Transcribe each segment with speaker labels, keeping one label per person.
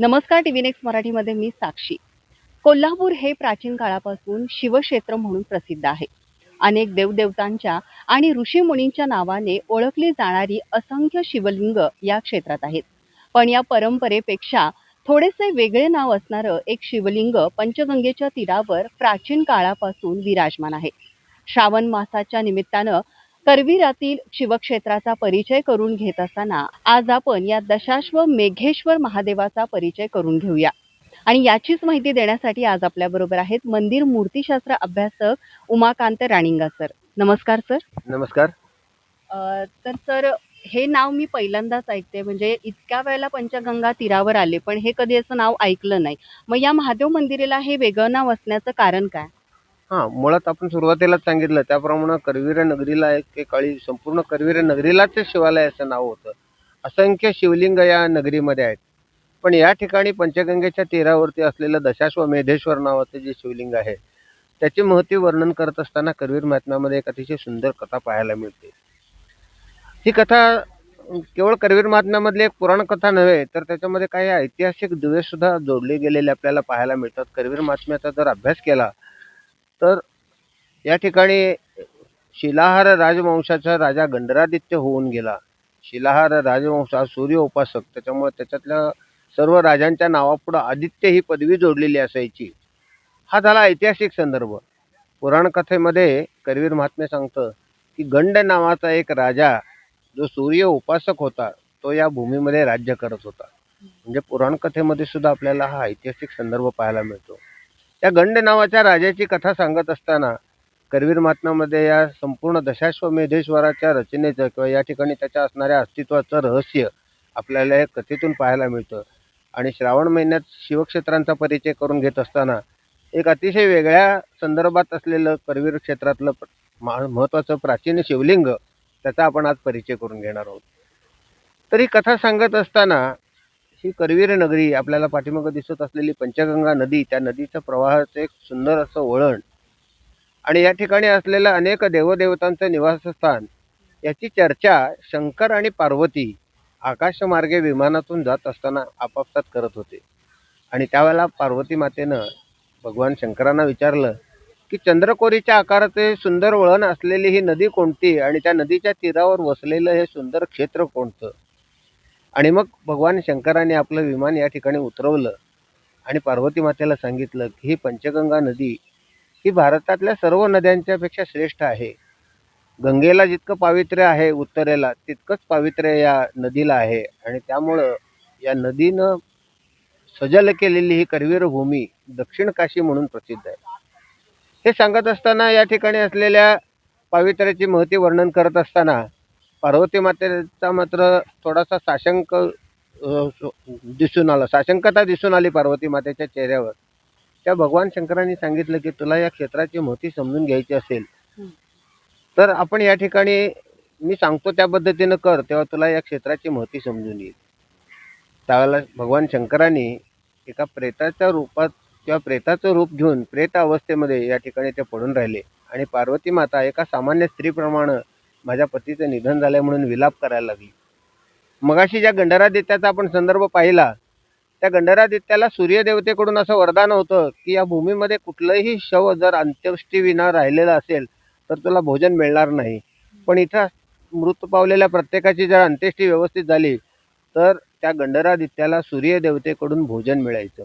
Speaker 1: नमस्कार T V next मराठीमध्ये मी साक्षी. कोल्हापूर हे प्राचीन काळापासून शिवक्षेत्र म्हणून प्रसिद्ध आहे. अनेक देवदेवतांच्या आणि ऋषीमुनींच्या नावाने ओळखली जाणारी असंख्य शिवलिंग या क्षेत्रात आहेत. पण या परंपरेपेक्षा थोडेसे वेगळे नाव असणारं एक शिवलिंग पंचगंगेच्या तीरावर प्राचीन काळापासून विराजमान आहे. श्रावण मासाच्या निमित्तानं करवीरातील शिवक्षेत्राचा परिचय करून घेत असताना आज आपण या दशाश्व मेघेश्वर महादेवाचा परिचय करून घेऊया. आणि याचीच माहिती देण्यासाठी आज आपल्या बरोबर आहेत मंदिर मूर्तीशास्त्र अभ्यासक उमाकांत राणिंगा सर. नमस्कार सर.
Speaker 2: नमस्कार.
Speaker 1: अ, तर सर हे नाव मी पहिल्यांदाच ऐकते म्हणजे इतक्या वेळेला पंचगंगा तीरावर आले पण हे कधी असं नाव ऐकलं नाही. मग या महादेव मंदिराला हे वेगळं नाव असण्याचं कारण काय?
Speaker 2: हां मुळात आपण सुरुवातीलाच सांगितलं त्याप्रमाणे करवीर नगरीला एक काळी संपूर्ण करवीर नगरीलाच शिवालय असं नाव होतं. असंख्य शिवलिंग या नगरीमध्ये आहेत. पण या ठिकाणी पंचगंगेच्या तीरावरती असलेलं दशाश्वमेधेश्वर नावाचं जे शिवलिंग आहे त्याचे महत्त्व वर्णन करत असताना करवीर महात्म्यामध्ये एक अतिशय सुंदर कथा पाहायला मिळते. ही कथा केवळ करवीर महात्म्यामधली एक पुराण कथा नव्हे तर त्याच्यामध्ये काही ऐतिहासिक दुवेसुद्धा जोडले गेलेले आपल्याला पाहायला मिळतात. करवीर महात्म्याचा जर अभ्यास केला तर या ठिकाणी शिलाहार राजवंशाचा राजा गंडरादित्य होऊन गेला. शिलाहार राजवंश हा सूर्य उपासक. त्याच्यामुळे त्याच्यातल्या सर्व राजांच्या नावापुढं आदित्य ही पदवी जोडलेली असायची. हा झाला ऐतिहासिक संदर्भ. पुराणकथेमध्ये करवीर महात्मे सांगतं की गंड नावाचा एक राजा जो सूर्य उपासक होता तो या भूमीमध्ये राज्य करत होता. म्हणजे पुराणकथेमध्ये सुद्धा आपल्याला हा ऐतिहासिक संदर्भ पाहायला मिळतो. या गंड नावाच्या राजाची कथा सांगत असताना करवीर महात्म्यामध्ये या संपूर्ण दशाश्वमेधेश्वराच्या रचनेचं किंवा या ठिकाणी त्याच्या असणाऱ्या अस्तित्वाचं रहस्य आपल्याला या कथेतून पाहायला मिळतं. आणि श्रावण महिन्यात शिवक्षेत्रांचा परिचय करून घेत असताना एक अतिशय वेगळ्या संदर्भात असलेलं करवीर क्षेत्रातलं मा- महत्त्वाचं प्राचीन शिवलिंग त्याचा आपण आज परिचय करून घेणार आहोत. तर ही कथा सांगत असताना ही करवीर नगरी आपल्याला पाठीमागं दिसत असलेली पंचगंगा नदी त्या नदीच्या प्रवाहाचं एक सुंदर असं वळण. आणि या ठिकाणी असलेलं अनेक देवदेवतांचं निवासस्थान याची चर्चा शंकर आणि पार्वती आकाशमार्गे विमानातून जात असताना आपापसात करत होते. आणि त्यावेळेला पार्वती मातेनं भगवान शंकरांना विचारलं की चंद्रकोरीच्या आकाराचे सुंदर वळण असलेली ही नदी कोणती? आणि त्या नदीच्या तीरावर वसलेलं हे सुंदर क्षेत्र कोणतं? आणि मग भगवान शंकराने आपलं विमान या ठिकाणी उतरवलं आणि पार्वती मातेला सांगितलं की ही पंचगंगा नदी ही भारतातल्या सर्व नद्यांच्यापेक्षा श्रेष्ठ आहे. गंगेला जितकं पावित्र्य आहे उत्तरेला तितकंच पावित्र्य या नदीला आहे. आणि त्यामुळं या नदीनं सजल केलेली ही करवीर भूमी दक्षिण काशी म्हणून प्रसिद्ध आहे. हे सांगत असताना या ठिकाणी असलेल्या पावित्र्याची महती वर्णन करत असताना पार्वती मातेचा मात्र थोडासा साशंक दिसून आला. साशंकता दिसून आली पार्वती मातेच्या चेहऱ्यावर. त्या भगवान शंकरांनी सांगितलं की तुला या क्षेत्राची महती समजून घ्यायची असेल तर आपण या ठिकाणी मी सांगतो त्या पद्धतीनं कर तेव्हा तुला या क्षेत्राची महती समजून येईल. त्यावेळेला भगवान शंकरांनी एका प्रेताच्या रूपात किंवा प्रेताचं रूप घेऊन प्रेत अवस्थेमध्ये या ठिकाणी ते पडून राहिले. आणि पार्वती माता एका सामान्य स्त्रीप्रमाणे माझ्या पतीचं निधन झालं म्हणून विलाप करायला लागली. मगाशी ज्या गंडरादित्याचा आपण संदर्भ पाहिला त्या गंडरादित्याला सूर्यदेवतेकडून असं वरदान होतं की या भूमीमध्ये कुठलंही शव जर अंत्येष्टीविना राहिलेलं असेल तर तुला भोजन मिळणार नाही. पण इथं मृत पावलेल्या प्रत्येकाची जर अंत्येष्टी व्यवस्थित झाली तर त्या गंडरादित्याला सूर्यदेवतेकडून भोजन मिळायचं.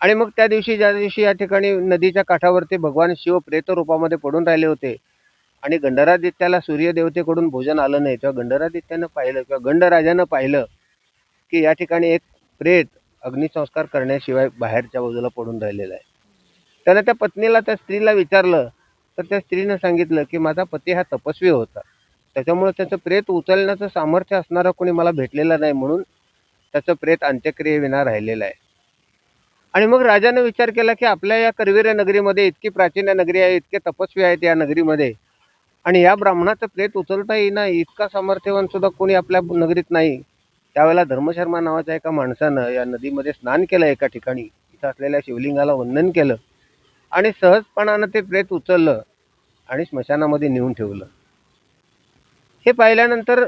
Speaker 2: आणि मग त्या दिवशी ज्या दिवशी या ठिकाणी नदीच्या काठावरती भगवान शिव प्रेत रूपामध्ये पडून राहिले होते आणि गंडरादित्याला सूर्यदेवतेकडून भोजन आलं नाही तेव्हा गंडरादित्यानं पाहिलं किंवा गंडराजानं पाहिलं की या ठिकाणी एक प्रेत अग्निसंस्कार करण्याशिवाय बाहेरच्या बाजूला पडून राहिलेला आहे. त्यानं त्या पत्नीला त्या स्त्रीला विचारलं तर त्या स्त्रीनं सांगितलं की माझा पती हा तपस्वी होता. त्याच्यामुळे त्याचं प्रेत उचलण्याचं सामर्थ्य असणारा कोणी मला भेटलेला नाही म्हणून त्याचं प्रेत अंत्यक्रियेविना राहिलेलं आहे. आणि मग राजाने विचार केला की आपल्या या करवीर नगरीमध्ये इतकी प्राचीन नगरी आहे इतके तपस्वी आहेत या नगरीमध्ये आणि या ब्राह्मणाचं प्रेत उचलता येईना इतका सामर्थ्यवान सुद्धा कोणी आपल्या नगरीत नाही. त्यावेळेला धर्मशर्मा नावाच्या एका माणसानं या नदीमध्ये स्नान केलं एका ठिकाणी. इथं असलेल्या शिवलिंगाला वंदन केलं आणि सहजपणानं ते प्रेत उचललं आणि स्मशानामध्ये नेऊन ठेवलं. हे पाहिल्यानंतर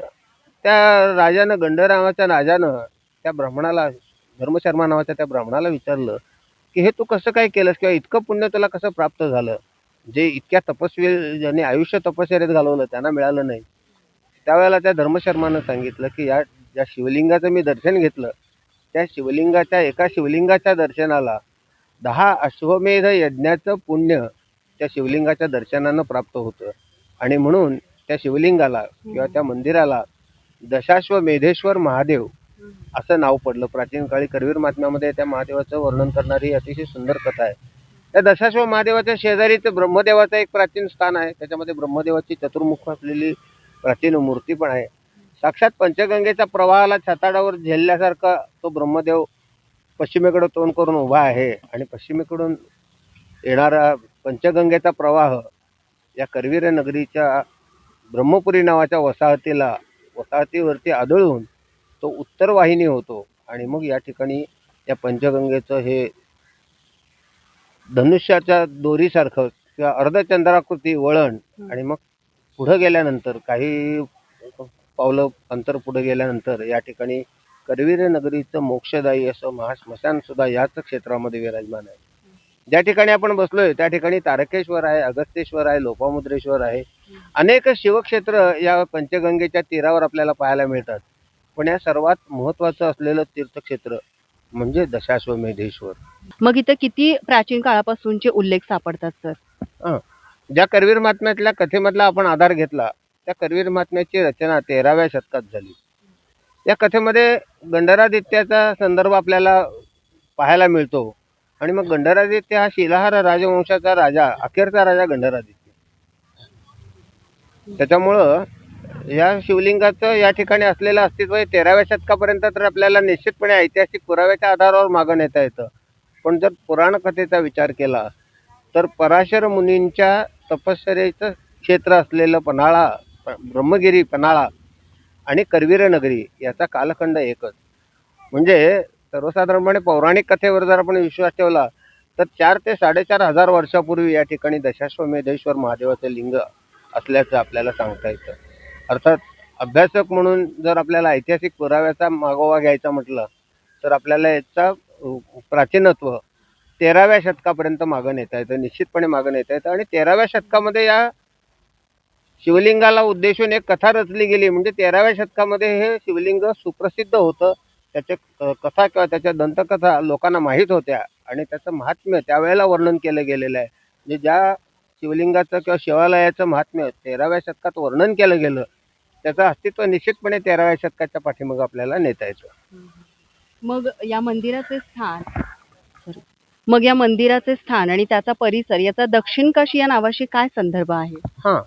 Speaker 2: त्या राजानं गंडरावाच्या राजानं त्या ब्राह्मणाला धर्मशर्मा नावाच्या त्या ब्राह्मणाला विचारलं की हे तू कसं काय केलंस? किंवा इतकं पुण्य तुला कसं प्राप्त झालं? जे इतक्या तपस्वी ज्यांनी आयुष्य तपश्चर्यात घालवलं त्यांना मिळालं नाही. त्यावेळेला त्या धर्मशर्मानं सांगितलं की या ज्या शिवलिंगाचं मी दर्शन घेतलं. त्या शिवलिंगाच्या एका शिवलिंगाच्या दर्शनाला दहा अश्वमेध यज्ञाचं पुण्य त्या शिवलिंगाच्या दर्शनानं प्राप्त होतं. आणि म्हणून त्या शिवलिंगाला किंवा त्या मंदिराला दशाश्वमेधेश्वर महादेव असं नाव पडलं. प्राचीन काळी करवीर महात्म्यामध्ये त्या महादेवाचं वर्णन करणारी अतिशय सुंदर कथा आहे. त्या दशाश्व महादेवाच्या शेजारीच ब्रह्मदेवाचं एक प्राचीन स्थान आहे. त्याच्यामध्ये ब्रह्मदेवाची चतुर्मुख असलेली प्राचीन मूर्ती पण आहे. साक्षात पंचगंगेच्या प्रवाहाला छताडावर झेलल्यासारखा तो ब्रह्मदेव पश्चिमेकडे तोंड करून उभा आहे आणि पश्चिमेकडून येणारा पंचगंगेचा प्रवाह या करवीर नगरीच्या ब्रह्मपुरी नावाच्या वसाहतीला वसाहतीवरती आदळून तो उत्तर वाहिनी होतो. आणि मग या ठिकाणी या पंचगंगेचं हे धनुष्याच्या दोरीसारखं किंवा अर्धचंद्राकृती वळण आणि मग पुढं गेल्यानंतर काही पावलं अंतर पुढे गेल्यानंतर या ठिकाणी करवीर नगरीचं मोक्षदायी असं महाश्मशान सुद्धा याच क्षेत्रामध्ये विराजमान आहे. ज्या ठिकाणी आपण बसलोय त्या ठिकाणी तारकेश्वर आहे अगस्तेश्वर आहे लोपामुद्रेश्वर आहे. अनेक शिवक्षेत्र या पंचगंगेच्या तीरावर आपल्याला पाहायला मिळतात. पण या सर्वात महत्वाचं असलेलं तीर्थक्षेत्र म्हणजे दशाश्वमेधेश्वर
Speaker 1: मग इथं किती प्राचीन काळापासूनचे उल्लेख सापडतात सर?
Speaker 2: ज्या करवीर महात्म्यातल्या कथेमधला आपण आधार घेतला त्या करवीर महात्म्याची रचना तेराव्या शतकात झाली. या कथेमध्ये गंडरादित्याचा संदर्भ आपल्याला पाहायला मिळतो आणि मग गंडरादित्य हा शिलाहार राजवंशाचा राजा अखेरचा राजा गंडरादित्य. त्याच्यामुळं या शिवलिंगाचं या ठिकाणी असलेलं अस्तित्व हे तेराव्या शतकापर्यंत तर आपल्याला निश्चितपणे ऐतिहासिक पुराव्याच्या आधारावर मागं नेता येतं. पण जर पुराण कथेचा विचार केला तर पराशर मुनींच्या तपश्चर्याचं क्षेत्र असलेलं पन्हाळा प- ब्रह्मगिरी पन्हाळा आणि करवीरनगरी याचा कालखंड एकच. म्हणजे सर्वसाधारणपणे पौराणिक कथेवर जर आपण विश्वास ठेवला तर चार ते साडेचार हजार वर्षापूर्वी या ठिकाणी दशाश्वमेधेश्वर महादेवाचं लिंग असल्याचं आपल्याला सांगता येतं. अर्थात अभ्यासक म्हणून जर आपल्याला ऐतिहासिक पुराव्याचा मागोवा घ्यायचा म्हटलं तर आपल्याला याचा प्राचीनत्व तेराव्या शतकापर्यंत मागं नेता येतं निश्चितपणे मागं नेता येतं. आणि तेराव्या शतकामध्ये या शिवलिंगाला उद्देशून एक कथा रचली गेली म्हणजे तेराव्या शतकामध्ये हे शिवलिंग सुप्रसिद्ध होतं. त्याच्या कथा किंवा त्याच्या दंतकथा लोकांना माहीत होत्या आणि त्याचं महात्म्य त्यावेळेला वर्णन केलं गेलेलं आहे. म्हणजे ज्या शिवलिंगाचं किंवा शिवालयाचं महात्म्य तेराव्या शतकात वर्णन केलं गेलं त्याचं अस्तित्व निश्चितपणे तेराव्या शतकाच्या पाठीमागं आपल्याला नेता येतं.
Speaker 1: मग या मंदिराचे स्थान. मग या मंदिराचे स्थान आणि त्याचा परिसर याचा दक्षिण काशी या नावाशी काय संदर्भ आहे?
Speaker 2: हां.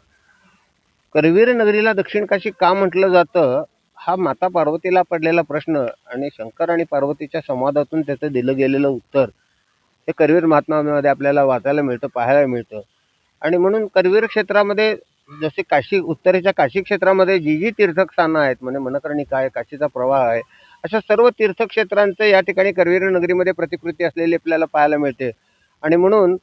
Speaker 2: करवीर नगरीला दक्षिण काशी का म्हटलं जातं हा माता पार्वतीला पडलेला प्रश्न आणि शंकर आणि पार्वतीच्या संवादातून त्याचं दिलं गेलेलं उत्तर हे करवीर महात्म्यामध्ये आपल्याला वाचायला मिळतं पाहायला मिळतं. आणि म्हणून करवीर क्षेत्रामध्ये जसे काशी उत्तरेच्या काशी क्षेत्रामध्ये जी जी तीर्थस्थानं आहेत म्हणजे मनकर्णिका आहे काशीचा प्रवाह आहे अशा सर्व तीर्थक्षेत्रांचं या ठिकाणी करवीर नगरीमध्ये प्रतिकृती असलेली आपल्याला पाहायला मिळते. आणि म्हणून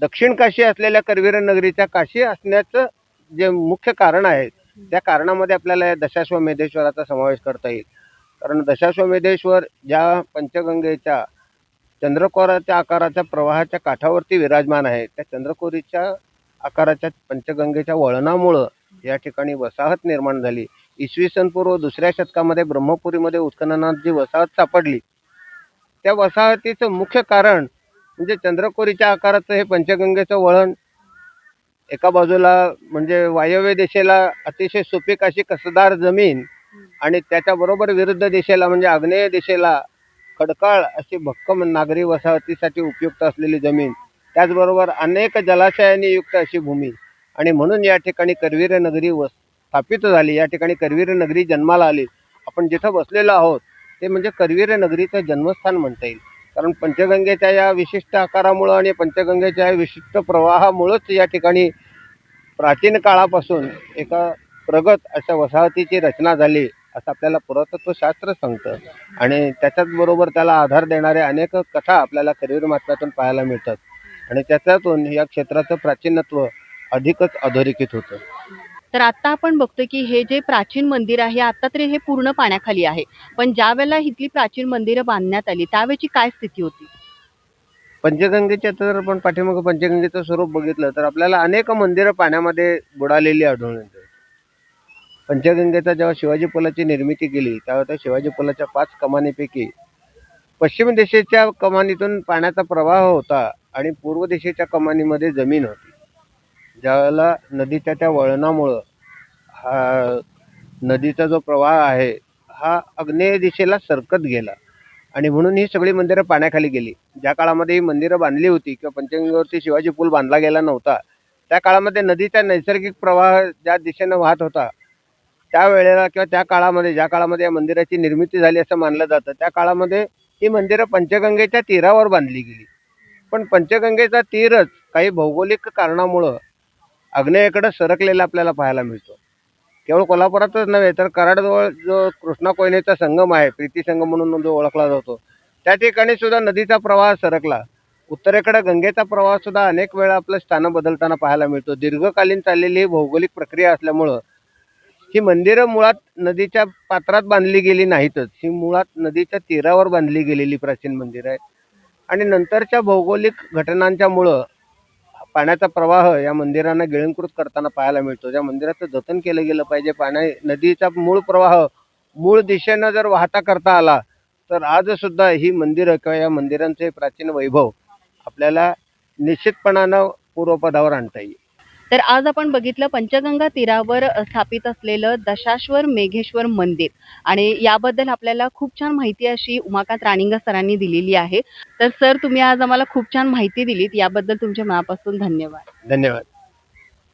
Speaker 2: दक्षिण काशी असलेल्या करवीर नगरीच्या काशी असण्याचं जे मुख्य कारण आहे त्या कारणामध्ये आपल्याला या दशाश्वमेधेश्वराचा समावेश करता येईल. कारण दशाश्वमेधेश्वर ज्या पंचगंगेच्या चंद्रकोराच्या आकाराच्या प्रवाहाच्या काठावरती विराजमान आहे त्या चंद्रकोरीच्या आकाराच्या पंचगंगेच्या वळणामुळं या ठिकाणी वसाहत निर्माण झाली. इसवी सन पूर्व दुसऱ्या शतकामध्ये ब्रह्मपुरीमध्ये उत्खननात जी वसाहत सापडली. त्या वसाहतीचं मुख्य कारण म्हणजे चंद्रकोरीच्या आकाराचं हे पंचगंगेचं वळण एका बाजूला म्हणजे वायव्य दिशेला अतिशय सुपीक अशी कसदार जमीन आणि त्याच्याबरोबर विरुद्ध दिशेला म्हणजे आग्नेय दिशेला खडकाळ अशी भक्कम नागरी वसाहतीसाठी उपयुक्त असलेली जमीन. त्याचबरोबर अनेक जलाशयाने युक्त अशी भूमी. आणि म्हणून या ठिकाणी करवीर नगरी व स्थापित झाली. या ठिकाणी करवीर नगरी जन्माला आली. आपण जिथं बसलेलो आहोत ते म्हणजे करवीर नगरीचं जन्मस्थान म्हणता येईल. कारण पंचगंगेच्या या विशिष्ट आकारामुळं आणि पंचगंगेच्या या विशिष्ट प्रवाहामुळंच या ठिकाणी प्राचीन काळापासून एका प्रगत अशा वसाहतीची रचना झाली असं आपल्याला पुरातत्वशास्त्र सांगतं. आणि त्याच्याचबरोबर त्याला आधार देणारे अनेक कथा आपल्याला करवीर मात्रातून पाहायला मिळतात. आणि त्याच्यातून या क्षेत्राचं प्राचीनत्व अधिकच अधोरेखित होतं.
Speaker 1: तर आता आपण बघतोय की हे जे प्राचीन मंदिर आहे आता तरी हे पूर्ण पाण्याखाली आहे. पण ज्या वेळेला इथली प्राचीन मंदिरं बांधण्यात आली त्यावेळची काय स्थिती होती?
Speaker 2: पंचगंगेच्या जर आपण पाठीमागं पंचगंगेचं स्वरूप बघितलं तर आपल्याला अनेक मंदिरं पाण्यामध्ये बुडालेली आढळून येतात पंचगंगेचा जेव्हा शिवाजी पुलाची निर्मिती केली तेव्हा त्या शिवाजी पुलाच्या पाच कमानीपैकी पश्चिम दिशेच्या कमानीतून पाण्याचा प्रवाह होता. आणि पूर्व दिशेच्या कमानीमध्ये जमीन होती. ज्यावेळेला नदीच्या त्या वळणामुळं हा नदीचा जो प्रवाह आहे हा आग्नेय दिशेला सरकत गेला. आणि म्हणून ही सगळी मंदिरं पाण्याखाली गेली. ज्या काळामध्ये ही मंदिरं बांधली होती किंवा पंचगंगेवरती शिवाजी पूल बांधला गेला नव्हता त्या काळामध्ये नदीचा नैसर्गिक प्रवाह ज्या दिशेनं वाहत होता त्या वेळेला किंवा त्या काळामध्ये ज्या काळामध्ये या मंदिराची निर्मिती झाली असं मानलं जातं त्या काळामध्ये ही मंदिरं पंचगंगेच्या तीरावर बांधली गेली. पण पंचगंगेचा तीरच काही भौगोलिक कारणामुळं आग्नेयेकडे सरकलेला आपल्याला पाहायला मिळतो. केवळ कोल्हापुरातच नव्हे तर कराडजवळ जो कृष्णा कोयनेचा संगम आहे प्रीती संगम म्हणून जो ओळखला जातो त्या ठिकाणी सुद्धा नदीचा प्रवाह सरकला. उत्तरेकडे गंगेचा प्रवाह सुद्धा अनेक वेळा आपलं स्थान बदलताना पाहायला मिळतो. दीर्घकालीन चाललेली ही भौगोलिक प्रक्रिया असल्यामुळं ही मंदिरं मुळात नदीच्या पात्रात बांधली गेली नाहीतच. ही मुळात नदीच्या तीरावर बांधली गेलेली प्राचीन मंदिरं आहेत. आणि नंतरच्या भौगोलिक घटनांच्यामुळं पाण्याचा प्रवाह या मंदिरांना गिळंकृत करताना पाहायला मिळतो. त्या मंदिराचं जतन केलं गेलं पाहिजे पाण्या नदीचा मूळ प्रवाह मूळ दिशेनं जर वाहता करता आला तर आजसुद्धा ही मंदिरं किंवा या मंदिरांचे प्राचीन वैभव आपल्याला निश्चितपणानं पूर्वपदावर आणता येईल.
Speaker 1: तर आज आपण बघितलं पंचगंगा तीरावर स्थापित असलेलं दशाश्वर मेघेश्वर मंदिर. आणि याबद्दल आपल्याला खूप छान माहिती अशी उमाकांत राणिंग सरांनी दिलेली आहे. तर सर तुम्ही आज आम्हाला खूप छान माहिती दिलीत. याबद्दल तुमच्या मनापासून धन्यवाद.
Speaker 2: धन्यवाद.